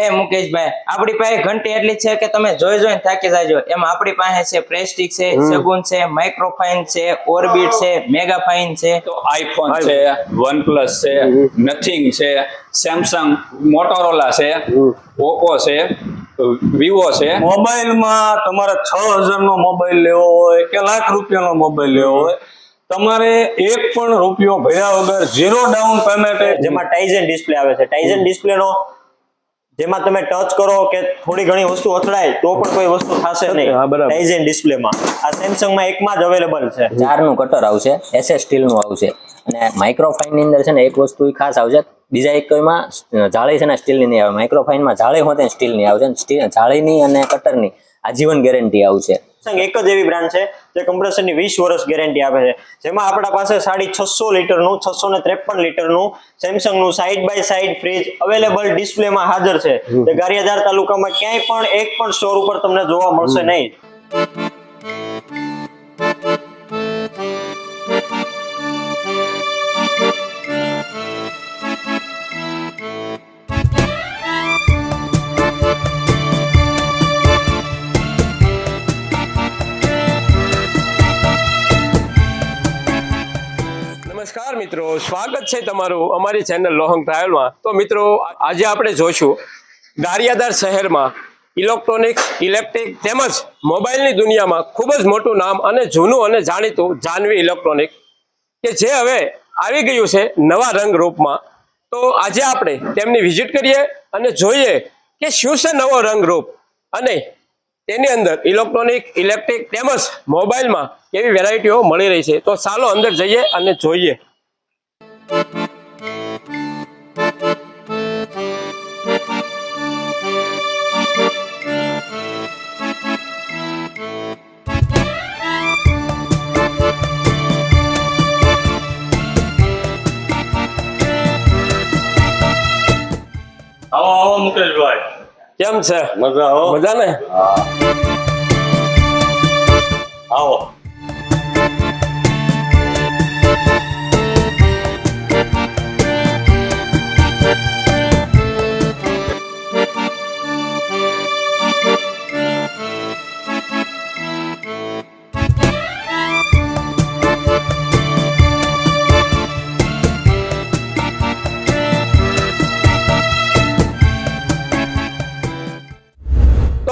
અરે મુકેશભાઈ આપણી પાસે ઘંટી એટલી છે કે તમે જોઈ જોઈને થાકી જાજો. એમાં આપણી પાસે છે પ્રેસ્ટિક છે સગુન છે માઇક્રોફાઇન છે ઓર્બિટ છે મેગાફાઇન છે. તો આઈફોન છે વન છે નથિંગ છે સેમસંગ મોટોરોલા છે ઓપ્પો છે વિવો છે. મોબાઈલમાં તમારે છ હજારનો મોબાઈલ લેવો હોય કે લાખ રૂપિયાનો મોબાઈલ લેવો હોય તમારે એક પણ રૂપિયો ભર્યા વગર ઝીરો ડાઉન પેમેન્ટ જેમાં ટાઇઝન ડિસ્પ્લે આવે છે. ટાઇઝન ડિસ્પ્લે નો જેમાં તમે ટચ કરો કે થોડી ઘણી વસ્તુ અથડાય તો પણ કોઈ વસ્તુ થશે નહીં. હા, બરાબર. એન્ડ ડિસ્પ્લેમાં આ સેમસંગમાં એકમાં જ અવેલેબલ છે. ચારનું કટર આવશે એસએસ સ્ટીલનું આવશે. અને માઇક્રોફાઇનની અંદર છે ને એક વસ્તુ ખાસ આવશે. બીજા એક કોઈમાં જાળી છે ને સ્ટીલની નહીં આવે. માઇક્રોફાઇનમાં જાળી હોતે સ્ટીલની આવશે. અને સ્ટીલ જાળીની અને કટરની આજીવન ગેરંટી આવશે. સેમસંગ એક જ એવી બ્રાન્ડ છે જે કમ્પ્રેસરની વીસ વર્ષ ગેરંટી આપે છે. જેમાં આપણા પાસે સાડી છસો લીટરનું છસો ને ત્રેપન લીટરનું સેમસંગનું side by side fridge available ડિસ્પ્લેમાં હાજર છે. જે ગારિયાધાર તાલુકામાં ક્યાંય પણ એક પણ સ્ટોર ઉપર તમને જોવા મળશે નહીં. નમસ્કાર મિત્રો, સ્વાગત છે તમારું અમારી ચેનલ લોહંગ ટ્રાવેલમાં. તો મિત્રો, આજે આપણે જોઈશું ગારિયાદાર શહેરમાં ઇલેક્ટ્રોનિક્સ, ઇલેક્ટ્રિક તેમજ મોબાઈલની દુનિયામાં ખૂબ જ મોટું નામ અને જૂનું અને જાણીતું જાનવી ઇલેક્ટ્રોનિક કે જે હવે આવી ગયું છે નવા રંગ રૂપમાં. તો આજે આપણે તેમની વિઝિટ કરીએ અને જોઈએ કે શું છે નવો રંગ રૂપ અને તેની અંદર ઇલેક્ટ્રોનિક ઇલેક્ટ્રિક તેમજ મોબાઈલમાં કેવી વેરાયટીઓ મળી રહી છે. તો ચાલો અંદર જઈએ અને જોઈએ. આવો આવો મુકેશભાઈ કેમ છે? મજા આવો મજા ને આવો.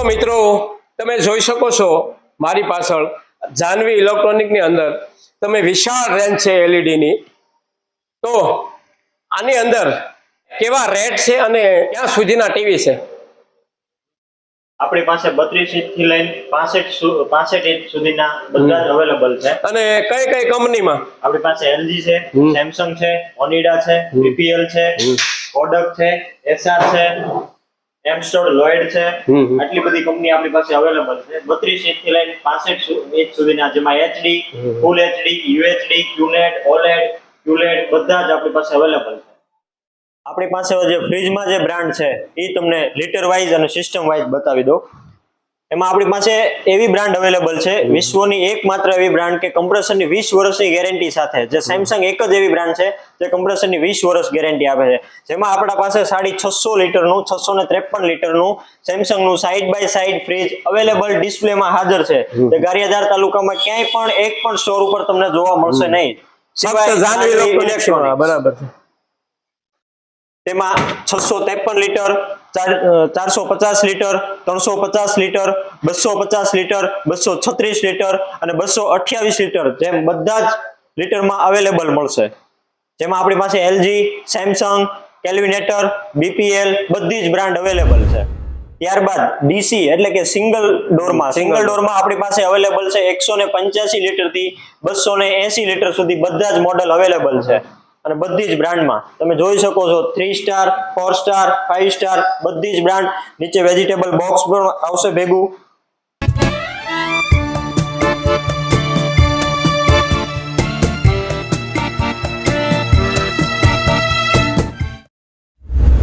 મિત્રો તમે જોઈ શકો છો મારી પાછળ જાનવી ઇલેક્ટ્રોનિકની અંદર. તમે વિશાળ રેન્જ છે એલઈડીની તો આની અંદર કેવા રેટ છે અને ક્યાં સુધીના ટીવી છે? આપણી પાસે બત્રીસ ઇંચથી લઈને પાસઠ પાસઠ ઇંચ સુધીના બધા જ અવેલેબલ છે. અને કઈ કઈ કંપનીમાં આપણી પાસે એલજી છે સેમસંગ છે ઓનિડા છે બીપીએલ છે કોડક છે એસઆર છે એમસ્ટોડ લોઇડ છે. આટલી બધી કંપની આપણી પાસે અવેલેબલ છે. બત્રીસ ઇંચથી લઈને પાસઠ ઇંચ સુધીના જેમાં HD full HD UHD QLED OLED QLED બધા જ આપણી પાસે અવેલેબલ છે. આપણી પાસે જે ફ્રીજમાં જે બ્રાન્ડ છે એ તમને લીટર વાઇઝ અને સિસ્ટમ વાઇઝ બતાવી દો એમાં આપણી પાસે એવી બ્રાન્ડ અવેલેબલ છે વિશ્વની એકમાત્ર એવી બ્રાન્ડ કે કમ્પ્રેસરની વીસ વર્ષની ગેરંટી સાથે જે સેમસંગ એક જ એવી બ્રાન્ડ છે જે કમ્પ્રેસરની વીસ વર્ષ ગેરંટી આપે છે. જેમાં આપણા પાસે સાડી છસો લીટરનું છસો ને ત્રેપન લીટરનું સેમસંગનું side by side fridge available ડિસ્પ્લેમાં હાજર છે. જે ગારિયાધાર તાલુકામાં ક્યાંય પણ એક પણ સ્ટોર ઉપર તમને જોવા મળશે નહીં. બરાબર છે. તેમાં છસો ત્રેપન લીટર ચારસો પચાસ લીટર ત્રણસો પચાસ લીટર બસો પચાસ લીટર બસો છત્રીસ લીટર અને બસો અઠ્યાવીસ લીટર જેમ બધા જ લીટરમાં અવેલેબલ મળશે. જેમાં આપણી પાસે એલજી સેમસંગ કેલ્વિનેટર બીપીએલ બધી જ બ્રાન્ડ અવેલેબલ છે. ત્યારબાદ ડીસી એટલે કે સિંગલ ડોરમાં. સિંગલ ડોરમાં આપણી પાસે અવેલેબલ છે એકસો ને પંચ્યાસી લીટરથી બસો ને એસી લીટર સુધી બધા જ મોડલ અવેલેબલ છે. અને બધી જ બ્રાન્ડમાં. તમે જોઈ શકો છો three star four star five star બધી જ બ્રાન્ડ. નીચે વેજીટેબલ બોક્સ પણ આવશે ભેગું.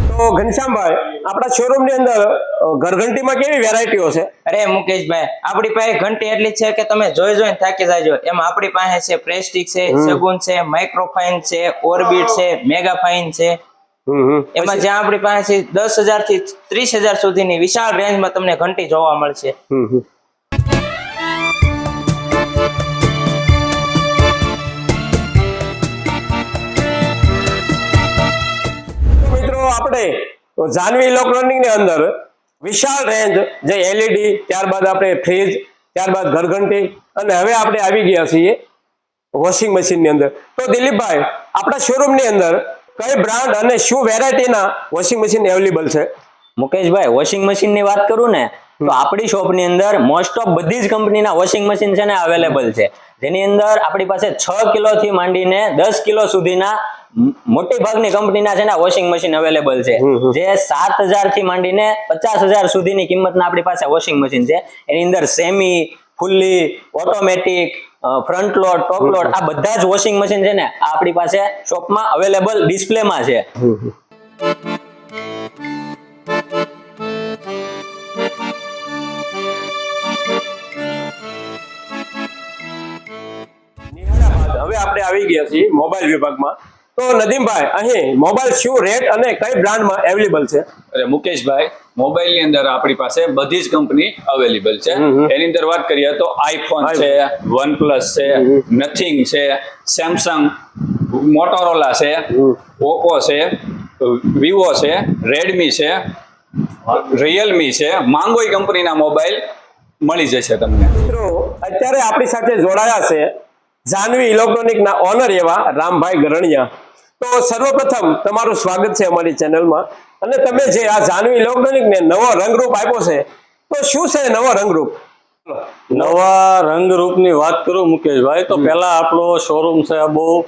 તો ઘનશ્યામભાઈ આપણા શોરૂમની અંદર ઘરઘંટીમાં કેવી વેરાયટીઓ છે? અરે મુકેશભાઈ આપણી પાસે ઘંટી એટલી છે કે તમે જોઈ જોઈને થાકી જાજો. એમાં આપણી પાસે છે પ્રેસ્ટિક છે સગુન છે માઇક્રોફાઇન છે ઓર્બિટ છે મેગાફાઇન છે. એમાં જ્યાં આપણી પાસે દસ હજારથી ત્રીસ હજાર સુધીની વિશાળ રેન્જમાં તમને ઘંટી જોવા મળશે. હમ આપણે જાનવી ઇલેક્ટ્રોનિકની અંદર વિશાળ રેન્જ જે એલઈડી ત્યારબાદ આપણે ફ્રીજ ત્યારબાદ ઘરઘંટી અને હવે આપણે આવી ગયા છીએ વોશિંગ મશીનની અંદર. તો દિલીપભાઈ આપણા શોરૂમની અંદર કઈ બ્રાન્ડ અને શું વેરાયટીના વોશિંગ મશીન અવેલેબલ છે? મુકેશભાઈ વોશિંગ મશીનની વાત કરું ને તો આપણી શોપની અંદર મોસ્ટ ઓફ બધી જ કંપનીના વોશિંગ મશીન છે ને અવેલેબલ છે. જેની અંદર આપણી પાસે છ કિલો થી માંડીને દસ કિલો સુધીના મોટી ભાગની કંપનીના છે ને વોશિંગ મશીન અવેલેબલ છે. જે સાત હજારથી માંડીને પચાસ હજાર સુધીની કિંમતના આપણી પાસે વોશિંગ મશીન છે. એની અંદર semi fully automatic front load top load આ બધા જ વોશિંગ મશીન છે ને આ આપણી પાસે શોપમાં અવેલેબલ ડિસ્પ્લેમાં છે. હવે આપણે આવી ગયા છીએ મોબાઈલ વિભાગમાં. તો નદીમભાઈ અહીં મોબાઈલ શું રેટ અને કઈ બ્રાન્ડમાં અવેલેબલ છે? અરે મુકેશભાઈ મોબાઈલની અંદર આપણી પાસે બધી જ કંપની અવેલેબલ છે. એની અંદર વાત કરીએ તો આઈફોન છે વનપ્લસ છે નથિંગ છે સેમસંગ મોટોરોલા છે ઓપ્પો છે વિવો છે રેડમી છે રિયલમી છે. માંગોઈ કંપનીના મોબાઈલ મળી જશે તમને. મિત્રો અત્યારે આપણી સાથે જોડાયા છે જાનવી ઇલેક્ટ્રોનિક ના ઓનર એવા રામભાઈ ગરણિયા. તો સર્વપ્રથમ તમારું સ્વાગત છે અમારી ચેનલમાં. અને તમે જે આ જાનવી ઇલેક્ટ્રોનિક ને નવો રંગરૂપ આપ્યો છે તો શું છે નવો રંગરૂપ? નવા રંગરૂપની વાત કરું મુકેશભાઈ તો પહેલા આપણો શોરૂમ છે આ બહુ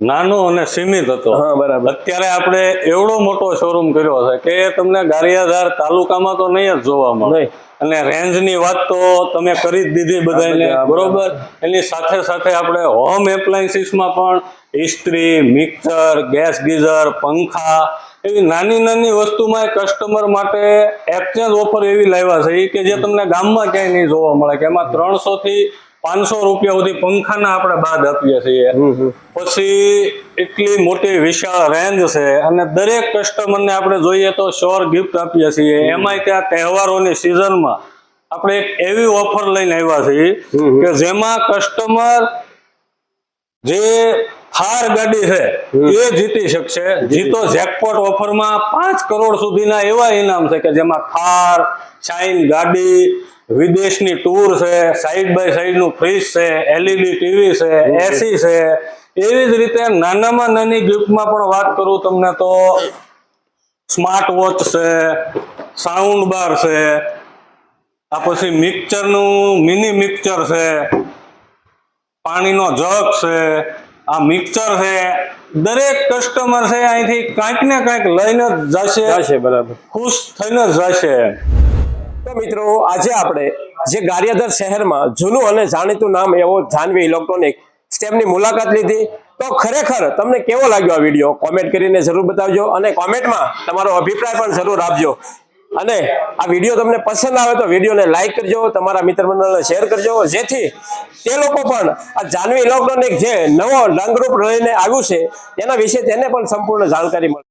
નાનો અને સીમિત હતો. હા, બરાબર. અત્યારે આપણે એવડો મોટો શોરૂમ કર્યો છે કે તમને ગારિયાધાર તાલુકામાં તો નહીં જ જોવા મળે. અને રેન્જની વાત તો તમે કરી જ દીધી બધાને બધા, બરોબર. એની સાથે સાથે આપણે હોમ એપ્લાયન્સીસમાં પણ ઇસ્ત્રી મિક્સર ગેસ ગીઝર પંખા એવી નાની નાની વસ્તુમાં કસ્ટમર માટે એક્સચેન્જ ઓફર એવી લાવ્યા છે. કે જે તમને ગામમાં ક્યાંય નહીં જોવા મળે કે એમાં ત્રણસો થી પાંચસો રૂપિયા સુધી પંખાના આપણે બાદ આપીએ છીએ. પછી એટલી મોટી વિશાળ રેન્જ છે અને દરેક કસ્ટમરને આપણે જોઈએ તો શ્યોર ગિફ્ટ આપીએ છીએ. એમાંય ત્યાં તહેવારોની સિઝનમાં આપણે એક એવી ઓફર લઈને આવ્યા છીએ કે જેમાં કસ્ટમર જે હાર ગાડી છે એ જીતી શકશે. જીતો જેકપોટ ઓફરમાં પાંચ કરોડ સુધીના એવા ઇનામ છે કે જેમાં થાર શાઇન ગાડી વિદેશની ટૂર છે સાઈડ બાય સાઈડનું ફ્રીજ છે એલઈડી ટીવી છે એસી છે એવી જ રીતે નાનામાં નાની ગિફ્ટમાં પણ વાત કરું તમને તો સ્માર્ટ વોચ છે સાઉન્ડ બાર છે આ પછી મિક્સરનું મિની મિક્સર છે પાણીનો જગ છે આ મિક્સર છે દરેક કસ્ટમર છે અહીંથી કાંઈક ને કાંઈક લઈને જ જશે. જશે બરાબર. ખુશ થઈને જ જશે. મિત્રો, આજે આપણે જે ગારિયાદર શહેરમાં જૂનું અને જાણીતું નામ એવો જાનવી ઇલેક્ટ્રોનિક સ્ટેપની મુલાકાત લીધી. તો ખરેખર તમને કેવો લાગ્યો આ વીડિયો? કોમેન્ટ કરીને જરૂર બતાવજો અને કોમેન્ટમાં તમારો અભિપ્રાય પણ જરૂર આપજો. અને આ વીડિયો તમને પસંદ આવે તો વિડીયોને લાઈક કરજો, તમારા મિત્ર મંડળને શેર કરજો, જેથી તે લોકો પણ આ જાનવી ઇલેક્ટ્રોનિક જે નવો રંગરૂપ રહીને આવ્યું છે તેના વિશે તેને પણ સંપૂર્ણ જાણકારી મળે.